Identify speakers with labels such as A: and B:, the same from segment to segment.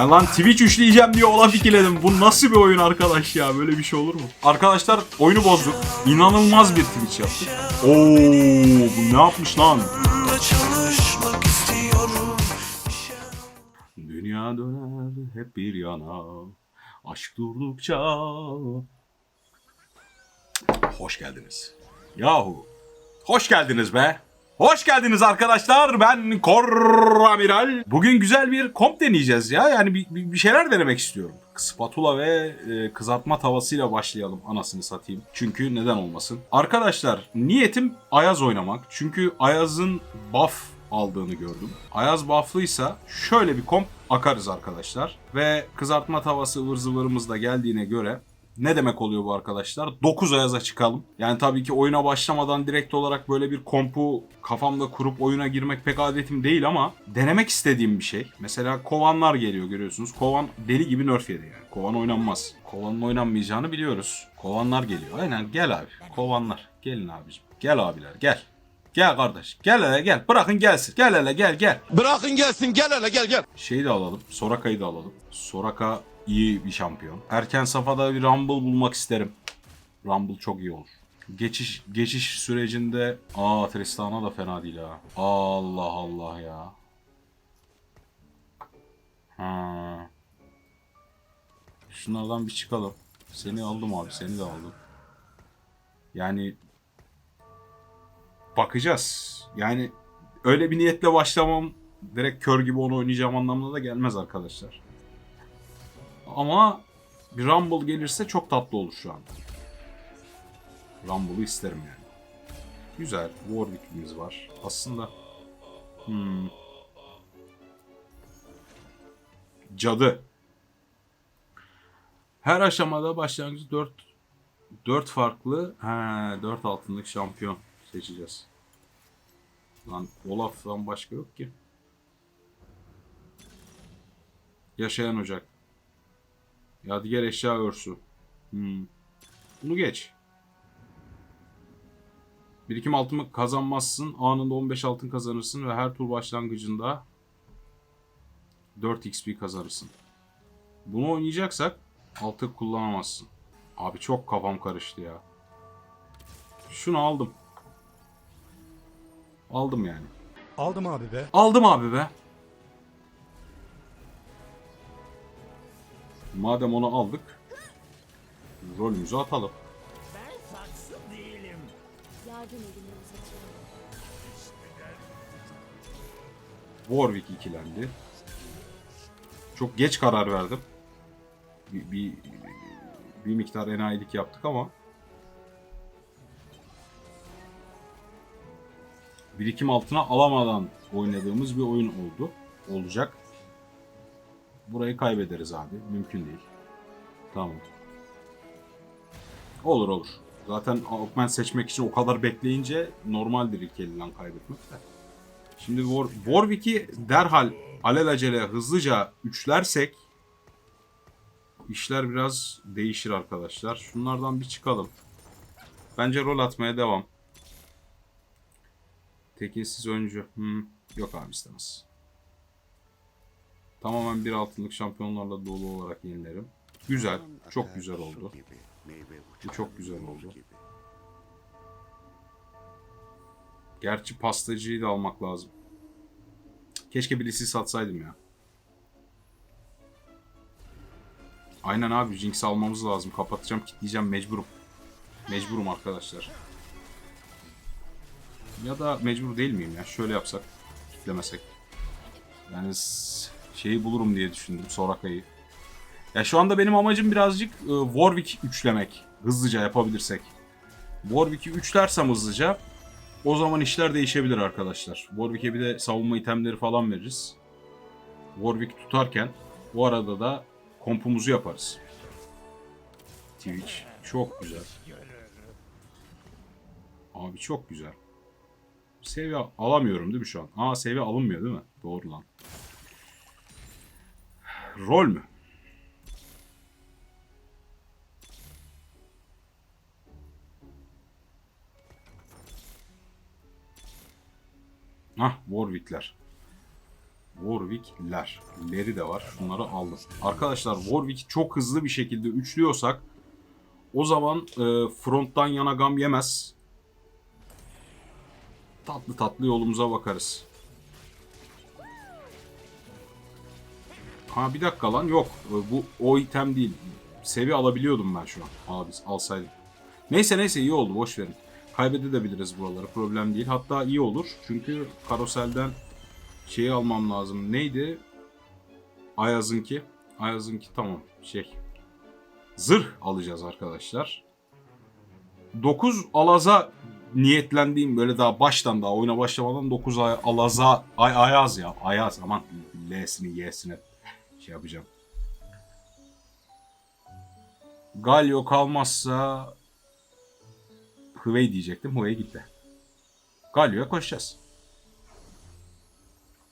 A: Ya lan Twitch üçleyeceğim diye Olaf ikiledim. Bu nasıl bir oyun arkadaş ya? Böyle bir şey olur mu? Arkadaşlar oyunu bozduk. İnanılmaz bir Twitch yaptık. Oo, bu ne yapmış lan? Dünya döner hep bir yana. Aşk durdukça. Hoş geldiniz. Yahu. Hoş geldiniz be. Hoş geldiniz arkadaşlar. Ben Kor Amiral. Bugün güzel bir komp deneyeceğiz ya. Yani bir, bir, şeyler denemek istiyorum. Spatula ve e, kızartma tavasıyla başlayalım anasını satayım. Çünkü neden olmasın. Arkadaşlar niyetim Ayaz oynamak. Çünkü Ayaz'ın buff aldığını gördüm. Ayaz bufflıysa şöyle bir komp akarız arkadaşlar. Ve kızartma tavası ıvır zıvırımız da geldiğine göre ne demek oluyor bu arkadaşlar? 9 Ayaz'a çıkalım. Yani tabii ki oyuna başlamadan direkt olarak böyle bir kompu kafamda kurup oyuna girmek pek adetim değil ama denemek istediğim bir şey. Mesela kovanlar geliyor görüyorsunuz. Kovan deli gibi nerf yedi yani. Kovan oynanmaz. Kovanın oynanmayacağını biliyoruz. Kovanlar geliyor. Aynen gel abi. Kovanlar. Gelin abicim. Gel abiler gel. Gel kardeş. Gel hele gel. Bırakın gelsin. Gel hele gel gel.
B: Bırakın gelsin gel hele gel gel.
A: Şeyi de alalım. Soraka'yı da alalım. Soraka iyi bir şampiyon. Erken safhada bir Rumble bulmak isterim. Rumble çok iyi olur. Geçiş geçiş sürecinde aa Tristana da fena değil ha. Allah Allah ya. Ha. Şunlardan bir çıkalım. Seni aldım abi, seni de aldım. Yani bakacağız. Yani öyle bir niyetle başlamam direkt kör gibi onu oynayacağım anlamına da gelmez arkadaşlar. Ama bir Rumble gelirse çok tatlı olur şu anda. Rumble'ı isterim yani. Güzel. Warwick'imiz var. Aslında hmm. Cadı. Her aşamada başlangıcı 4 4 farklı he 4 altınlık şampiyon seçeceğiz. Lan Olaf'tan başka yok ki. Yaşayan ocak. Yadigar eşya örsü. Hmm. Bunu geç. Birikim altını kazanmazsın. Anında 15 altın kazanırsın ve her tur başlangıcında 4 XP kazanırsın. Bunu oynayacaksak altı kullanamazsın. Abi çok kafam karıştı ya. Şunu aldım. Aldım yani.
B: Aldım abi be.
A: Aldım abi be. Madem onu aldık. Rolümüzü atalım.
C: Yardım edin uzatıyorum.
A: Warwick ikilendi. Çok geç karar verdim. Bir, bir, bir miktar enayilik yaptık ama birikim altına alamadan oynadığımız bir oyun oldu. Olacak. Burayı kaybederiz abi. Mümkün değil. Tamam. Olur olur. Zaten augment seçmek için o kadar bekleyince normaldir ilk elinden kaybetmek de. Şimdi War, Warwick'i derhal alelacele hızlıca üçlersek işler biraz değişir arkadaşlar. Şunlardan bir çıkalım. Bence rol atmaya devam. Tekinsiz öncü. Hmm, yok abi istemez. Tamamen bir altınlık şampiyonlarla dolu olarak yenilerim. Güzel. Çok güzel oldu. Bu çok güzel oldu. Gerçi pastacıyı da almak lazım. Keşke birisi satsaydım ya. Aynen abi Jinx almamız lazım. Kapatacağım, kilitleyeceğim mecburum. Mecburum arkadaşlar. Ya da mecbur değil miyim ya? Şöyle yapsak, kitlemesek. Yani şeyi bulurum diye düşündüm Soraka'yı. Ya şu anda benim amacım birazcık e, Warwick üçlemek. Hızlıca yapabilirsek. Warwick'i üçlersem hızlıca o zaman işler değişebilir arkadaşlar. Warwick'e bir de savunma itemleri falan veririz. Warwick tutarken bu arada da kompumuzu yaparız. Twitch çok güzel. Abi çok güzel. Seviye alamıyorum değil mi şu an? Aa seviye alınmıyor değil mi? Doğru lan. Rol mü? Hah Warwick'ler. Warwick'ler. Leri de var. Şunları aldım. Arkadaşlar Warwick çok hızlı bir şekilde üçlüyorsak o zaman e, fronttan yana gam yemez. Tatlı tatlı yolumuza bakarız. Ha bir dakika lan yok. E, Bu o item değil. Seviye alabiliyordum ben şu an. Aa biz alsaydım. Neyse neyse iyi oldu boş verin. Kaybedebiliriz buraları problem değil. Hatta iyi olur. Çünkü karoselden şeyi almam lazım. Neydi? Ayaz'ınki. Ayaz'ınki tamam şey. Zırh alacağız arkadaşlar. 9 alaza niyetlendiğim böyle daha baştan daha oyuna başlamadan 9 ay, alaza ay ayaz ya ayaz aman L'sini Y'sini şey yapacağım. Galio kalmazsa Hüvey diyecektim. Hüvey gitti. Galio'ya koşacağız.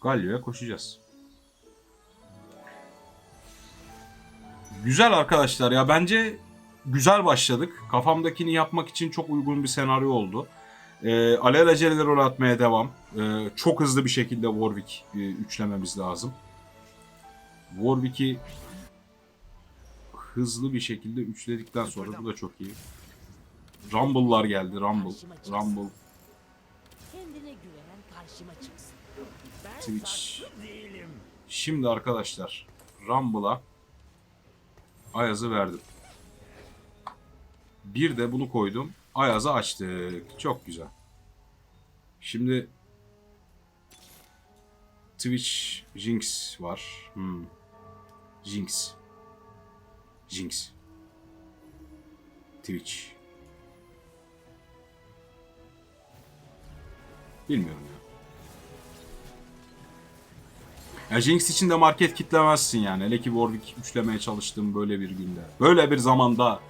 A: Galio'ya koşacağız. Güzel arkadaşlar ya bence güzel başladık. Kafamdakini yapmak için çok uygun bir senaryo oldu. Ee, alelacele rol atmaya devam. Ee, çok hızlı bir şekilde Warwick e, üçlememiz lazım. Warwick'i hızlı bir şekilde üçledikten sonra bu da çok iyi. Rumble'lar geldi. Rumble. Rumble.
D: Kendine güvenen karşıma çıksın. Ben
A: Twitch. Şimdi arkadaşlar Rumble'a Ayaz'ı verdim. Bir de bunu koydum. Ayaz'ı açtık. Çok güzel. Şimdi Twitch Jinx var. Hmm. Jinx. Jinx. Twitch. Bilmiyorum ya. Ya Jinx için de market kitlemezsin yani. Hele ki Warwick üçlemeye çalıştığım böyle bir günde. Böyle bir zamanda.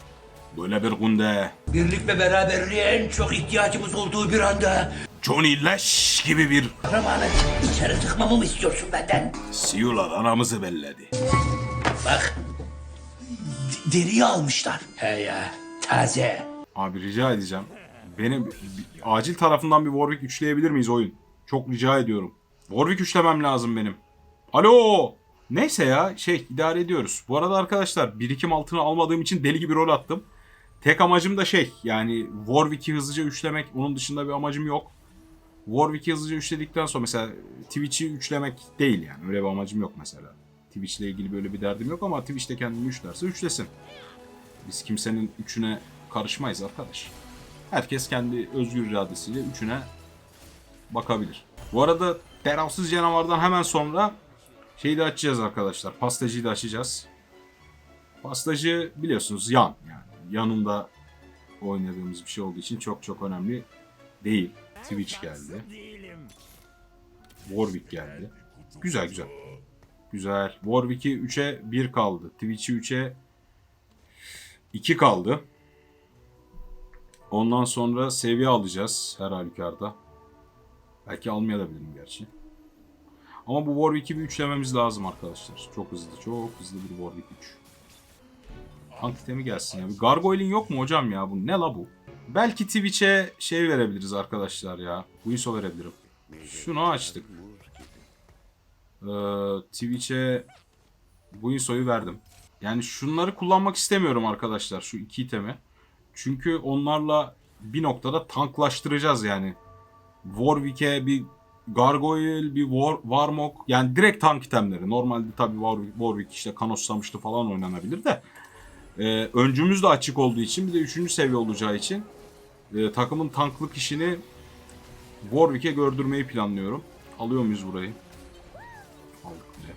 A: Böyle bir günde.
E: Birlik ve beraberliğe en çok ihtiyacımız olduğu bir anda
A: Johnny Leş gibi bir
E: kahramanı içeri tıkmamı mı istiyorsun benden?
A: Siyula anamızı belledi.
E: Bak, d- deriyi almışlar. He ya, taze.
A: Abi rica edeceğim. Benim acil tarafından bir Warwick üçleyebilir miyiz oyun? Çok rica ediyorum. Warwick üçlemem lazım benim. Alo! Neyse ya şey idare ediyoruz. Bu arada arkadaşlar birikim altını almadığım için deli gibi rol attım. Tek amacım da şey yani Warwick'i hızlıca üçlemek. Onun dışında bir amacım yok. Warwick'i hızlıca üçledikten sonra mesela Twitch'i üçlemek değil yani. Öyle bir amacım yok mesela. Twitch'le ilgili böyle bir derdim yok ama Twitch'te kendini üçlerse üçlesin. Biz kimsenin üçüne karışmayız arkadaş. Herkes kendi özgür iradesiyle üçüne bakabilir. Bu arada Terafsız Canavar'dan hemen sonra şeyi de açacağız arkadaşlar. Pastacıyı da açacağız. Pastacı biliyorsunuz yan yani. Yanında oynadığımız bir şey olduğu için çok çok önemli değil. Twitch geldi. Warwick geldi. Güzel güzel. Güzel. Warwick'i 3'e 1 kaldı. Twitch'i 3'e 2 kaldı. Ondan sonra seviye alacağız her halükarda. Belki almayabilirim gerçi. Ama bu Warwick'i bir üçlememiz lazım arkadaşlar. Çok hızlı, çok hızlı bir Warwick 3. Tank itemi gelsin ya. Bir Gargoyle'in yok mu hocam ya? Bu ne la bu? Belki Twitch'e şey verebiliriz arkadaşlar ya. Buiso verebilirim. Şunu açtık. Ee, Twitch'e Buinso'yu verdim. Yani şunları kullanmak istemiyorum arkadaşlar. Şu iki itemi. Çünkü onlarla bir noktada tanklaştıracağız yani. Warwick'e bir Gargoyle, bir War, Warmog yani direkt tank itemleri. Normalde tabii Warwick, Warwick işte Kanossamıştı falan oynanabilir de. Ee, öncümüz de açık olduğu için bir de 3. seviye olacağı için e, takımın tanklık işini Warwick'e gördürmeyi planlıyorum. Alıyor muyuz burayı? Aldık bile.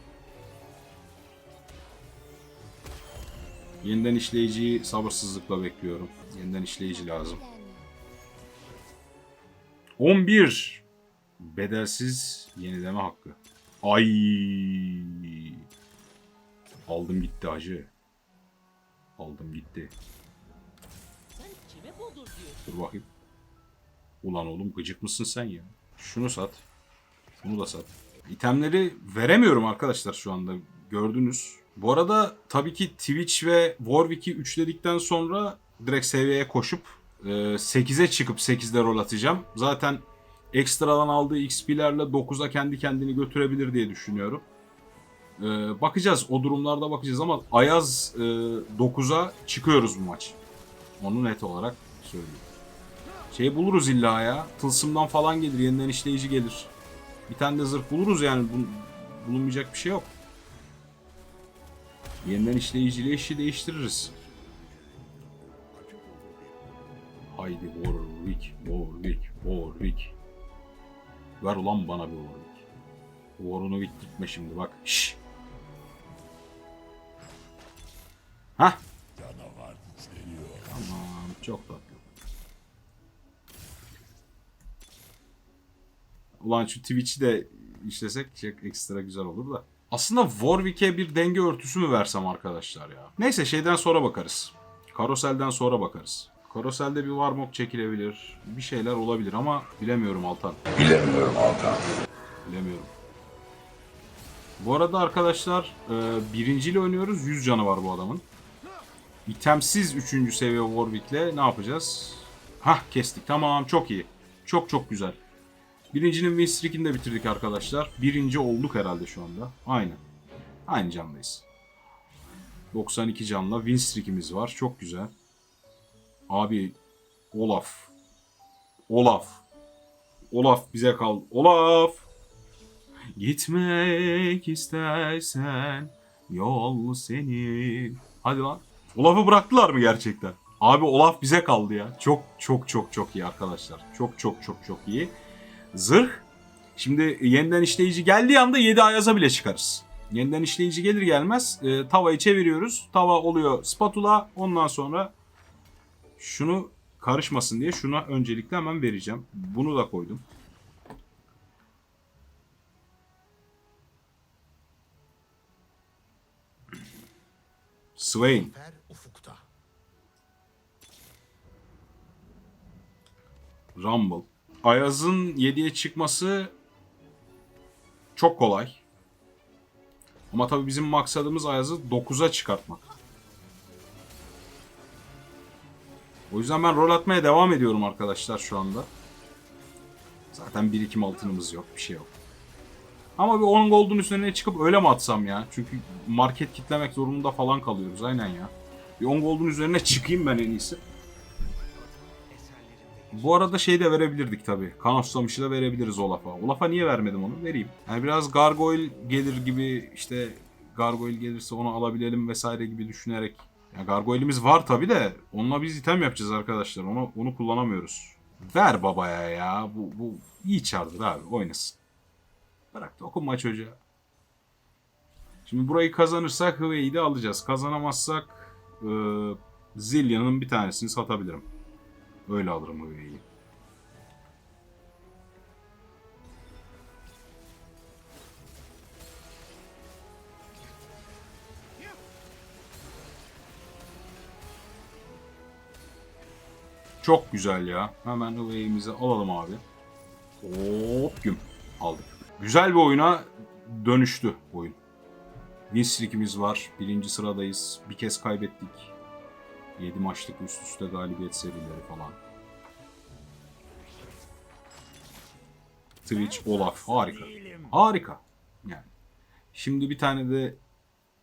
A: Yeniden işleyiciyi sabırsızlıkla bekliyorum. Yeniden işleyici lazım. 11 bedelsiz yenileme hakkı. Ay. Aldım gitti hacı. Aldım gitti. Dur bakayım. Ulan oğlum gıcık mısın sen ya? Şunu sat. Şunu da sat. İtemleri veremiyorum arkadaşlar şu anda. Gördünüz. Bu arada tabii ki Twitch ve Warwick'i üçledikten sonra direkt seviyeye koşup e, 8'e çıkıp 8'de rol atacağım. Zaten ekstradan aldığı XP'lerle 9'a kendi kendini götürebilir diye düşünüyorum. Ee, bakacağız. O durumlarda bakacağız ama Ayaz e, 9'a çıkıyoruz bu maç. Onu net olarak söyleyeyim. Şey buluruz illa ya. Tılsımdan falan gelir. Yeniden işleyici gelir. Bir tane de zırh buluruz yani. Bun- bulunmayacak bir şey yok. Yeniden işleyiciyle işi değiştiririz. Haydi Warwick, Warwick, Warwick. Ver ulan bana bir Warwick. War'unu bittirtme şimdi bak. Şşş. Hah. Tamam çok tatlı. Ulan şu Twitch'i de işlesek çok ekstra güzel olur da. Aslında Warwick'e bir denge örtüsü mü versem arkadaşlar ya? Neyse şeyden sonra bakarız. Karoselden sonra bakarız. Karoselde bir Warmog çekilebilir. Bir şeyler olabilir ama bilemiyorum Altan.
E: Bilemiyorum Altan.
A: Bilemiyorum. Bu arada arkadaşlar e, birinciyle oynuyoruz. 100 canı var bu adamın. İtemsiz 3. seviye Warwick'le ne yapacağız? Hah kestik. Tamam çok iyi. Çok çok güzel. Birincinin win streak'ini de bitirdik arkadaşlar. Birinci olduk herhalde şu anda. Aynen. Aynı candayız. 92 canla win streak'imiz var. Çok güzel. Abi Olaf. Olaf. Olaf bize kal. Olaf. Gitmek istersen yol senin. Hadi lan. Olaf'ı bıraktılar mı gerçekten? Abi Olaf bize kaldı ya. Çok çok çok çok iyi arkadaşlar. Çok çok çok çok iyi. Zırh. Şimdi yeniden işleyici geldiği anda 7 ayaza bile çıkarız. Yeniden işleyici gelir gelmez e, tavayı çeviriyoruz. Tava oluyor spatula. Ondan sonra şunu karışmasın diye şuna öncelikle hemen vereceğim. Bunu da koydum. Swain. Rumble. Ayaz'ın 7'ye çıkması çok kolay. Ama tabii bizim maksadımız Ayaz'ı 9'a çıkartmak. O yüzden ben rol atmaya devam ediyorum arkadaşlar şu anda. Zaten birikim altınımız yok, bir şey yok. Ama bir 10 gold'un üzerine çıkıp öyle mi atsam ya? Çünkü market kitlemek zorunda falan kalıyoruz aynen ya. Bir 10 gold'un üzerine çıkayım ben en iyisi. Bu arada şey de verebilirdik tabi. Kan Oslamış'ı da verebiliriz Olaf'a. Olaf'a niye vermedim onu? Vereyim. Yani biraz Gargoyle gelir gibi işte Gargoyle gelirse onu alabilelim vesaire gibi düşünerek. Ya Gargoyle'imiz var tabi de onunla biz item yapacağız arkadaşlar. Onu, onu kullanamıyoruz. Ver babaya ya. Bu, bu iyi çardır abi. Oynasın. Bırak dokunma çocuğa. Şimdi burayı kazanırsak Hıveyi de alacağız. Kazanamazsak e, Zillion'ın bir tanesini satabilirim. Öyle alırım Hıveyi'yi. Çok güzel ya. Hemen Hıveyi'mizi alalım abi. Hop güm. Aldık. Güzel bir oyuna dönüştü oyun. Win streak'imiz var. Birinci sıradayız. Bir kez kaybettik. 7 maçlık üst üste galibiyet serileri falan. Twitch, Olaf. Harika. Harika. Yani. Şimdi bir tane de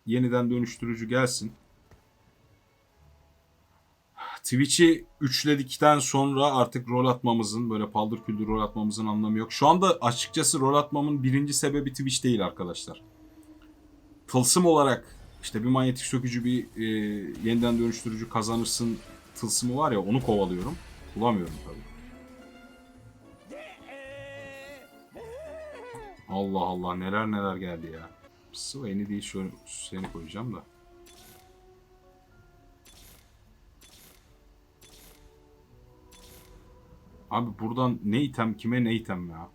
A: yeniden dönüştürücü gelsin. Twitch'i üçledikten sonra artık rol atmamızın böyle paldır küldür rol atmamızın anlamı yok. Şu anda açıkçası rol atmamın birinci sebebi Twitch değil arkadaşlar. Tılsım olarak işte bir manyetik sökücü bir e, yeniden dönüştürücü kazanırsın tılsımı var ya onu kovalıyorum. Bulamıyorum tabii. Allah Allah neler neler geldi ya. Swain'i değil şöyle seni koyacağım da. Abi buradan ne item kime ne item ya.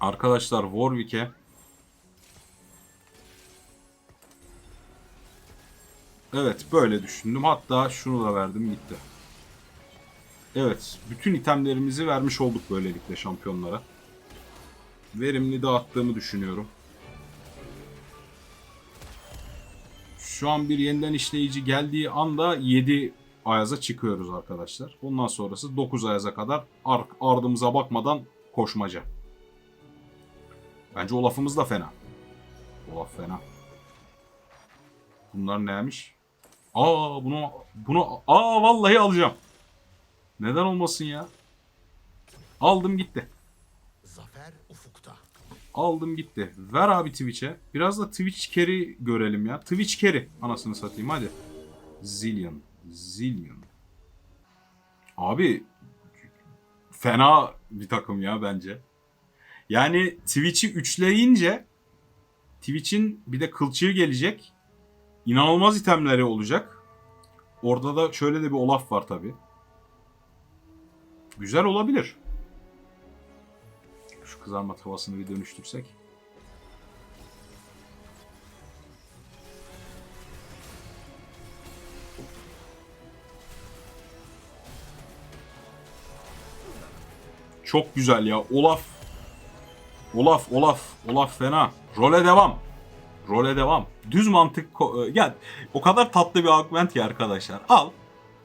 A: Arkadaşlar Warwick'e Evet böyle düşündüm. Hatta şunu da verdim gitti. Evet bütün itemlerimizi vermiş olduk böylelikle şampiyonlara. Verimli dağıttığımı düşünüyorum. Şu an bir yeniden işleyici geldiği anda 7 Ayaz'a çıkıyoruz arkadaşlar. Bundan sonrası 9 Ayaz'a kadar ar- ardımıza bakmadan koşmaca. Bence Olaf'ımız da fena. Olaf fena. Bunlar neymiş? Aa bunu bunu aa vallahi alacağım. Neden olmasın ya? Aldım gitti.
B: Zafer ufukta.
A: Aldım gitti. Ver abi Twitch'e. Biraz da Twitch carry görelim ya. Twitch carry. Anasını satayım hadi. Zillion. Zillion. Abi fena bir takım ya bence. Yani Twitch'i üçleyince Twitch'in bir de kılçığı gelecek. İnanılmaz itemleri olacak. Orada da şöyle de bir Olaf var tabi. Güzel olabilir. Şu kızarma tavasını bir dönüştürsek. Çok güzel ya. Olaf. Olaf, Olaf, Olaf fena. Role devam. Role devam. Düz mantık e, ya o kadar tatlı bir augment ki arkadaşlar. Al.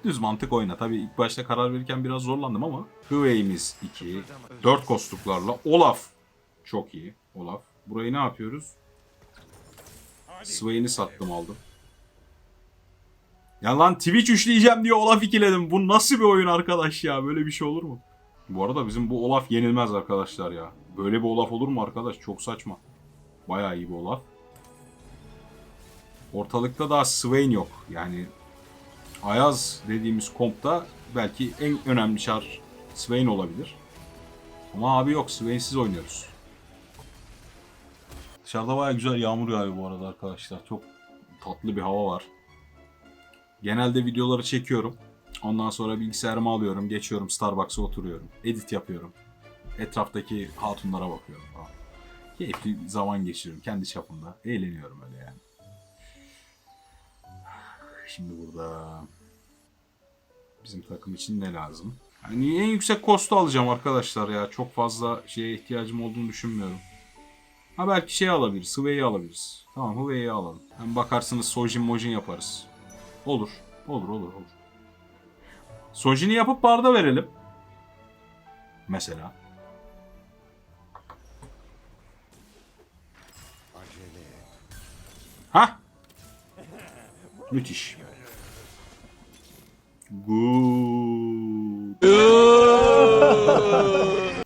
A: Düz mantık oyna. Tabii ilk başta karar verirken biraz zorlandım ama. Hüvey'imiz 2. 4 kostuklarla. Olaf. Çok iyi. Olaf. Burayı ne yapıyoruz? Swain'i sattım aldım. Ya lan Twitch üçleyeceğim diye Olaf ikiledim. Bu nasıl bir oyun arkadaş ya? Böyle bir şey olur mu? Bu arada bizim bu Olaf yenilmez arkadaşlar ya. Böyle bir Olaf olur mu arkadaş? Çok saçma. Bayağı iyi bir Olaf. Ortalıkta daha Swain yok. Yani Ayaz dediğimiz kompta belki en önemli şar Swain olabilir. Ama abi yok Swain'siz oynuyoruz. Dışarıda baya güzel yağmur yağıyor bu arada arkadaşlar. Çok tatlı bir hava var. Genelde videoları çekiyorum. Ondan sonra bilgisayarımı alıyorum. Geçiyorum Starbucks'a oturuyorum. Edit yapıyorum. Etraftaki hatunlara bakıyorum falan. Keyifli zaman geçiriyorum kendi çapımda. Eğleniyorum öyle yani. Şimdi burada bizim takım için ne lazım? Hani en yüksek kostu alacağım arkadaşlar ya. Çok fazla şeye ihtiyacım olduğunu düşünmüyorum. Ha belki şey alabiliriz. Sway'i alabiliriz. Tamam Huawei'yi alalım. Hem bakarsınız Sojin Mojin yaparız. Olur. Olur olur olur. Sojin'i yapıp barda verelim. Mesela. Ha? Müthiş.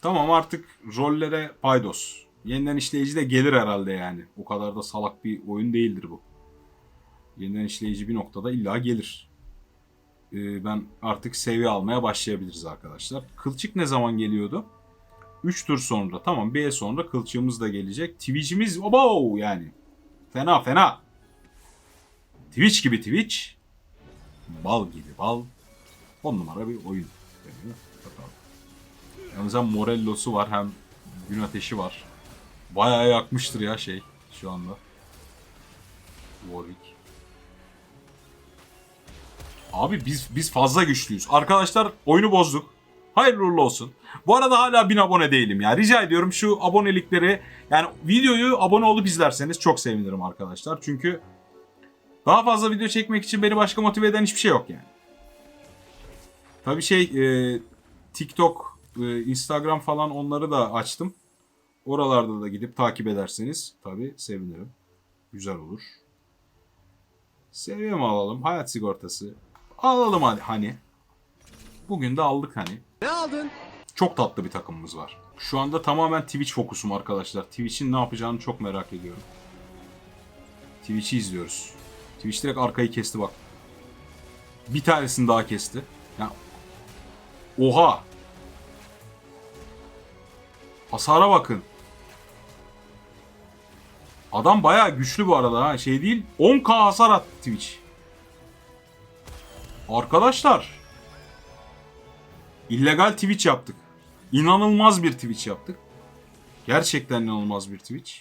A: Tamam artık rollere paydos. Yeniden işleyici de gelir herhalde yani. O kadar da salak bir oyun değildir bu. Yeniden işleyici bir noktada illa gelir. Ee, ben artık seviye almaya başlayabiliriz arkadaşlar. Kılçık ne zaman geliyordu? 3 tur sonra. Tamam B sonra kılçığımız da gelecek. Twitch'imiz obo yani. Fena fena. Twitch gibi Twitch. Bal gibi bal. 10 numara bir oyun. Bakalım. Yalnız hem Morello'su var hem gün ateşi var. Bayağı yakmıştır ya şey şu anda. Warwick. Abi biz biz fazla güçlüyüz. Arkadaşlar oyunu bozduk. Hayırlı uğurlu olsun. Bu arada hala 1000 abone değilim ya. Rica ediyorum şu abonelikleri yani videoyu abone olup izlerseniz çok sevinirim arkadaşlar. Çünkü daha fazla video çekmek için beni başka motive eden hiçbir şey yok yani. Tabii şey e, TikTok, e, Instagram falan onları da açtım. Oralarda da gidip takip ederseniz tabii sevinirim. Güzel olur. Seviye mi alalım? Hayat sigortası. Alalım hadi hani. Bugün de aldık hani.
B: Ne aldın?
A: Çok tatlı bir takımımız var. Şu anda tamamen Twitch fokusum arkadaşlar. Twitch'in ne yapacağını çok merak ediyorum. Twitch'i izliyoruz. Twitch direkt arkayı kesti bak. Bir tanesini daha kesti. Oha! Hasara bakın. Adam bayağı güçlü bu arada ha. Şey değil. 10k hasar attı Twitch. Arkadaşlar. illegal Twitch yaptık. İnanılmaz bir Twitch yaptık. Gerçekten inanılmaz bir Twitch.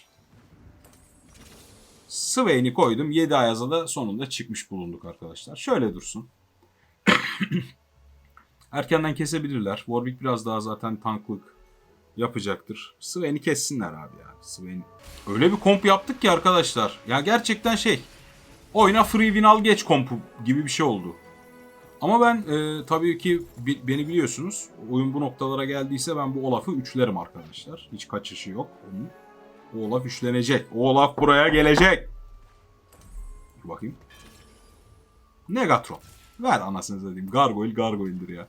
A: Swain'i koydum. 7 ayaza da sonunda çıkmış bulunduk arkadaşlar. Şöyle dursun. Erkenden kesebilirler. Warwick biraz daha zaten tanklık yapacaktır. Swain'i kessinler abi ya. Swain. Öyle bir komp yaptık ki arkadaşlar. Ya gerçekten şey. Oyna free win al geç kompu gibi bir şey oldu. Ama ben e, tabii ki beni biliyorsunuz. Oyun bu noktalara geldiyse ben bu Olaf'ı üçlerim arkadaşlar. Hiç kaçışı yok onun. O Olaf üçlenecek. O Olaf buraya gelecek. Dur bakayım. Negatron. Ver anasını satayım. Gargoyle gargoyle'dir ya.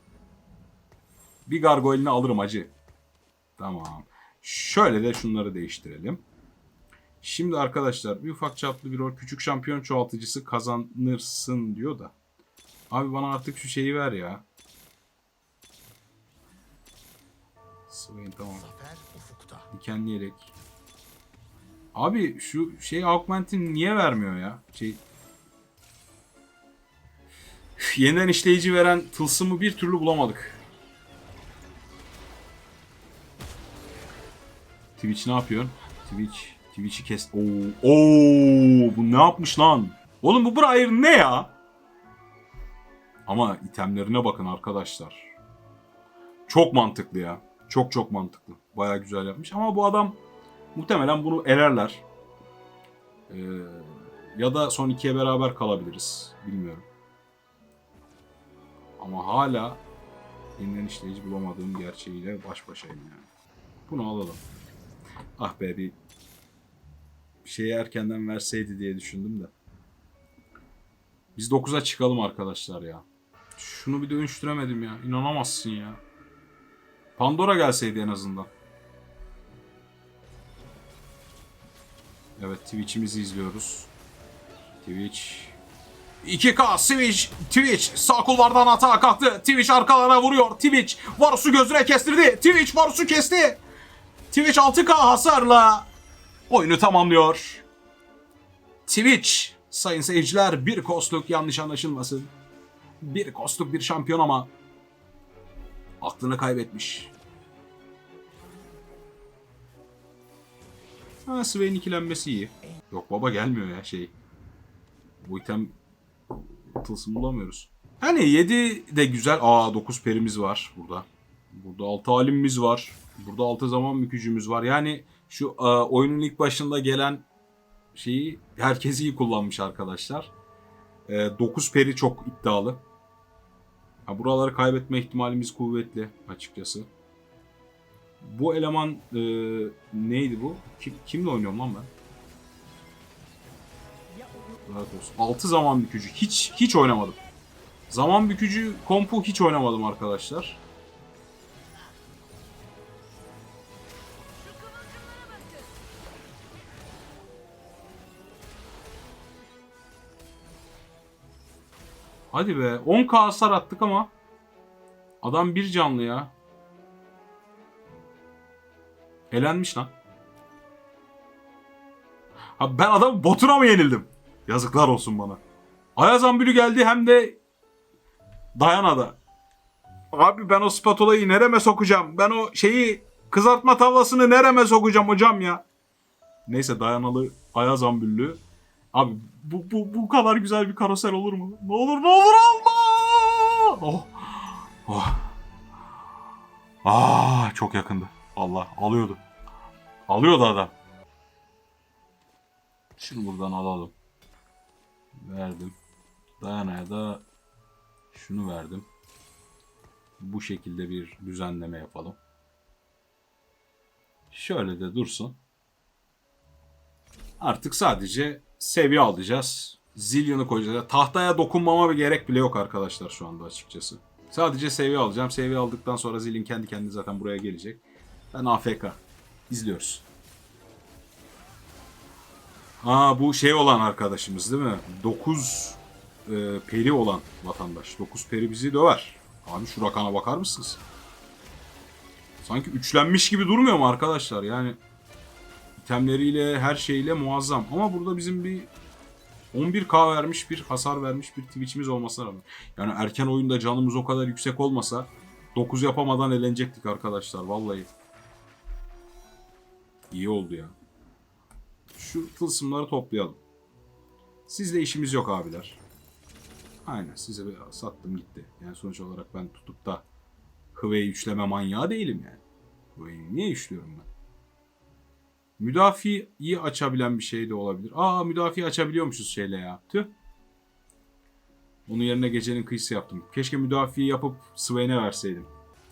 A: Bir gargoyle'ini alırım acı. Tamam. Şöyle de şunları değiştirelim. Şimdi arkadaşlar bir ufak çaplı bir rol küçük şampiyon çoğaltıcısı kazanırsın diyor da. Abi bana artık şu şeyi ver ya. Swain tamam. Dikenli yelek. Abi şu şey augmentin niye vermiyor ya? Şey Yeniden işleyici veren tılsımı bir türlü bulamadık. Twitch ne yapıyorsun? Twitch, Twitch'i kes. Oo, oo, bu ne yapmış lan? Oğlum bu Briar ne ya? Ama itemlerine bakın arkadaşlar. Çok mantıklı ya. Çok çok mantıklı. Baya güzel yapmış ama bu adam muhtemelen bunu elerler. Ee, ya da son ikiye beraber kalabiliriz. Bilmiyorum. Ama hala yeniden işleyici bulamadığım gerçeğiyle baş başayım yani. Bunu alalım. Ah be bir şeyi erkenden verseydi diye düşündüm de. Biz 9'a çıkalım arkadaşlar ya. Şunu bir dönüştüremedim ya. İnanamazsın ya. Pandora gelseydi en azından. Evet Twitch'imizi izliyoruz. Twitch. 2K Switch. Twitch sağ kulvardan atağa kalktı. Twitch arkalarına vuruyor. Twitch Varus'u gözüne kestirdi. Twitch Varus'u kesti. Twitch 6K hasarla oyunu tamamlıyor. Twitch sayın seyirciler bir kostluk yanlış anlaşılmasın. Bir kostluk bir şampiyon ama aklını kaybetmiş. Ha Swain ikilenmesi iyi. Yok baba gelmiyor ya şey. Bu item tılsım bulamıyoruz. Hani 7 de güzel. Aa 9 perimiz var burada. Burada 6 alimimiz var. Burada 6 zaman mükücümüz var. Yani şu e, oyunun ilk başında gelen şeyi herkes iyi kullanmış arkadaşlar. 9 peri çok iddialı. Ha, buraları kaybetme ihtimalimiz kuvvetli açıkçası. Bu eleman e, neydi bu? Kim, kimle oynuyorum lan ben? Rahat olsun. 6 zaman bükücü. Hiç hiç oynamadım. Zaman bükücü kompu hiç oynamadım arkadaşlar. Hadi be. 10k hasar attık ama. Adam bir canlı ya. Elenmiş lan. Ha ben adam botuna mı yenildim? Yazıklar olsun bana. Ayaz Ambülü geldi hem de Dayana'da. Abi ben o spatulayı nereme sokacağım? Ben o şeyi kızartma tavlasını nereme sokacağım hocam ya? Neyse Dayanalı Ayaz Ambüllü. Abi bu, bu, bu kadar güzel bir karosel olur mu? Ne olur ne olur alma! Oh. Oh. Aa, çok yakındı. Allah alıyordu. Alıyordu adam. Şunu buradan alalım. Verdim. Dayana'ya da şunu verdim. Bu şekilde bir düzenleme yapalım. Şöyle de dursun. Artık sadece seviye alacağız. Zillion'u koyacağız. Tahtaya dokunmama bir gerek bile yok arkadaşlar şu anda açıkçası. Sadece seviye alacağım. Seviye aldıktan sonra Zillion kendi kendine zaten buraya gelecek. Ben AFK. İzliyoruz. Aa bu şey olan arkadaşımız değil mi? 9 e, peri olan vatandaş. 9 peri bizi döver. Abi şu rakana bakar mısınız? Sanki üçlenmiş gibi durmuyor mu arkadaşlar? Yani itemleriyle her şeyle muazzam. Ama burada bizim bir 11k vermiş bir hasar vermiş bir Twitch'imiz olmasına rağmen. Yani erken oyunda canımız o kadar yüksek olmasa 9 yapamadan elenecektik arkadaşlar vallahi. İyi oldu ya. Şu tılsımları toplayalım. Sizle işimiz yok abiler. Aynen size sattım gitti. Yani sonuç olarak ben tutup da Hıve'yi üçleme manyağı değilim yani. Hıve'yi niye üçlüyorum ben? Müdafiyi açabilen bir şey de olabilir. Aa müdafiyi açabiliyormuşuz şeyle ya. Tüh. Onun yerine gecenin kıyısı yaptım. Keşke müdafiyi yapıp Swain'e verseydim.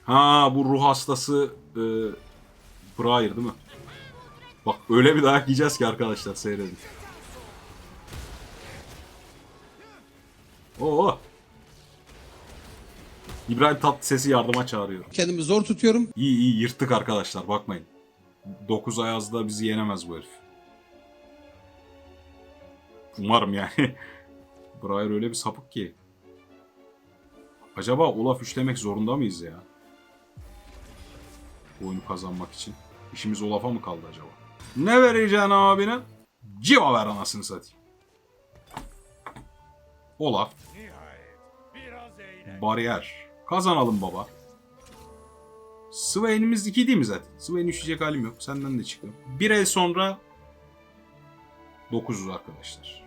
A: Ha bu ruh hastası e, Briar değil mi? Bak öyle bir dayak yiyeceğiz ki arkadaşlar seyredin. Oo. İbrahim Tatlıses'i yardıma çağırıyor.
F: Kendimi zor tutuyorum.
A: İyi iyi yırttık arkadaşlar bakmayın. 9 Ayaz'da bizi yenemez bu herif. Umarım yani. Briar öyle bir sapık ki. Acaba Olaf üçlemek zorunda mıyız ya? Bu oyunu kazanmak için. İşimiz Olaf'a mı kaldı acaba? Ne vereceksin abine? Civa ver anasını satayım. Olaf. Bariyer. Kazanalım baba. Swain'imiz 2 değil mi zaten? Swain üşüyecek halim yok. Senden de çıkıyor. Bir el sonra 900 arkadaşlar.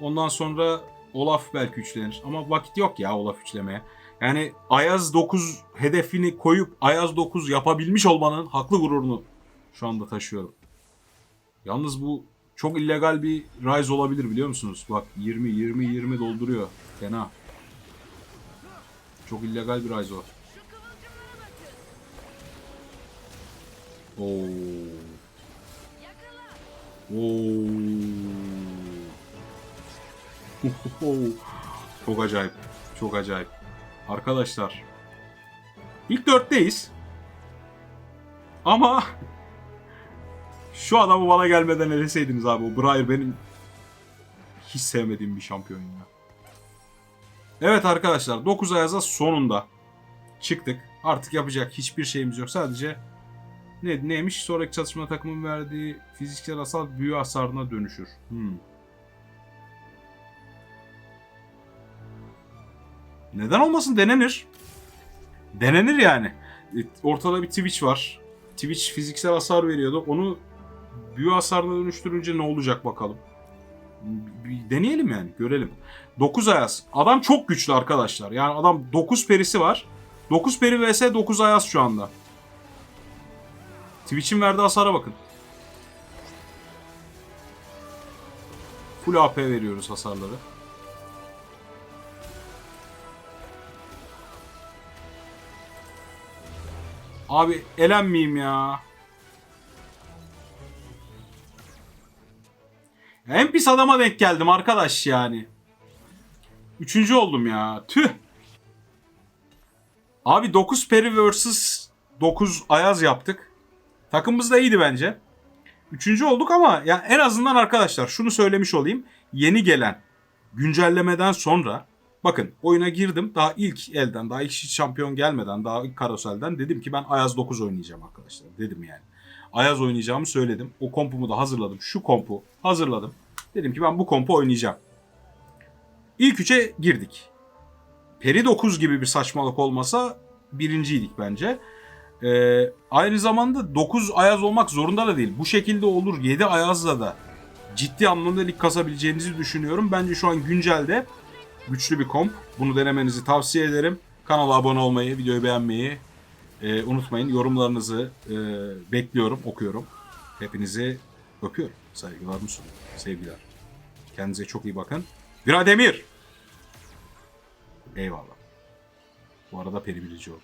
A: Ondan sonra Olaf belki üçlenir. Ama vakit yok ya Olaf üçlemeye. Yani Ayaz 9 hedefini koyup Ayaz 9 yapabilmiş olmanın haklı gururunu şu anda taşıyorum. Yalnız bu çok illegal bir rise olabilir biliyor musunuz? Bak 20 20 20 dolduruyor. Fena. Çok illegal bir rise o. Oo. Oo. Çok acayip. Çok acayip. Arkadaşlar. İlk dörtteyiz. Ama şu adamı bana gelmeden eleseydiniz abi. O Briar benim hiç sevmediğim bir şampiyon ya. Evet arkadaşlar 9 Ayaz'a sonunda çıktık. Artık yapacak hiçbir şeyimiz yok. Sadece ne, neymiş? Sonraki çatışma takımın verdiği fiziksel hasar büyü hasarına dönüşür. Hmm. Neden olmasın denenir. Denenir yani. E, Ortada bir Twitch var. Twitch fiziksel hasar veriyordu. Onu büyü hasarına dönüştürünce ne olacak bakalım. Bir deneyelim yani görelim. 9 ayaz. Adam çok güçlü arkadaşlar. Yani adam 9 perisi var. 9 peri vs 9 ayaz şu anda. Twitch'in verdiği hasara bakın. Full AP veriyoruz hasarları. Abi elenmeyeyim ya. En pis adama denk geldim arkadaş yani. Üçüncü oldum ya. Tüh. Abi 9 peri vs 9 ayaz yaptık. Takımımız da iyiydi bence. Üçüncü olduk ama ya en azından arkadaşlar şunu söylemiş olayım. Yeni gelen güncellemeden sonra bakın oyuna girdim. Daha ilk elden, daha ilk şampiyon gelmeden, daha ilk karoselden dedim ki ben Ayaz 9 oynayacağım arkadaşlar. Dedim yani. Ayaz oynayacağımı söyledim. O kompumu da hazırladım. Şu kompu hazırladım. Dedim ki ben bu kompu oynayacağım. İlk üçe girdik. Peri 9 gibi bir saçmalık olmasa birinciydik bence. Ee, aynı zamanda 9 ayaz olmak zorunda da değil. Bu şekilde olur 7 ayazla da ciddi anlamda lig kasabileceğinizi düşünüyorum. Bence şu an güncelde güçlü bir komp. Bunu denemenizi tavsiye ederim. Kanala abone olmayı, videoyu beğenmeyi e, unutmayın. Yorumlarınızı e, bekliyorum, okuyorum. Hepinizi öpüyorum. Saygılarımı sunuyorum. Sevgiler. Kendinize çok iyi bakın. Virademir. Eyvallah. Bu arada peri bilici oldu.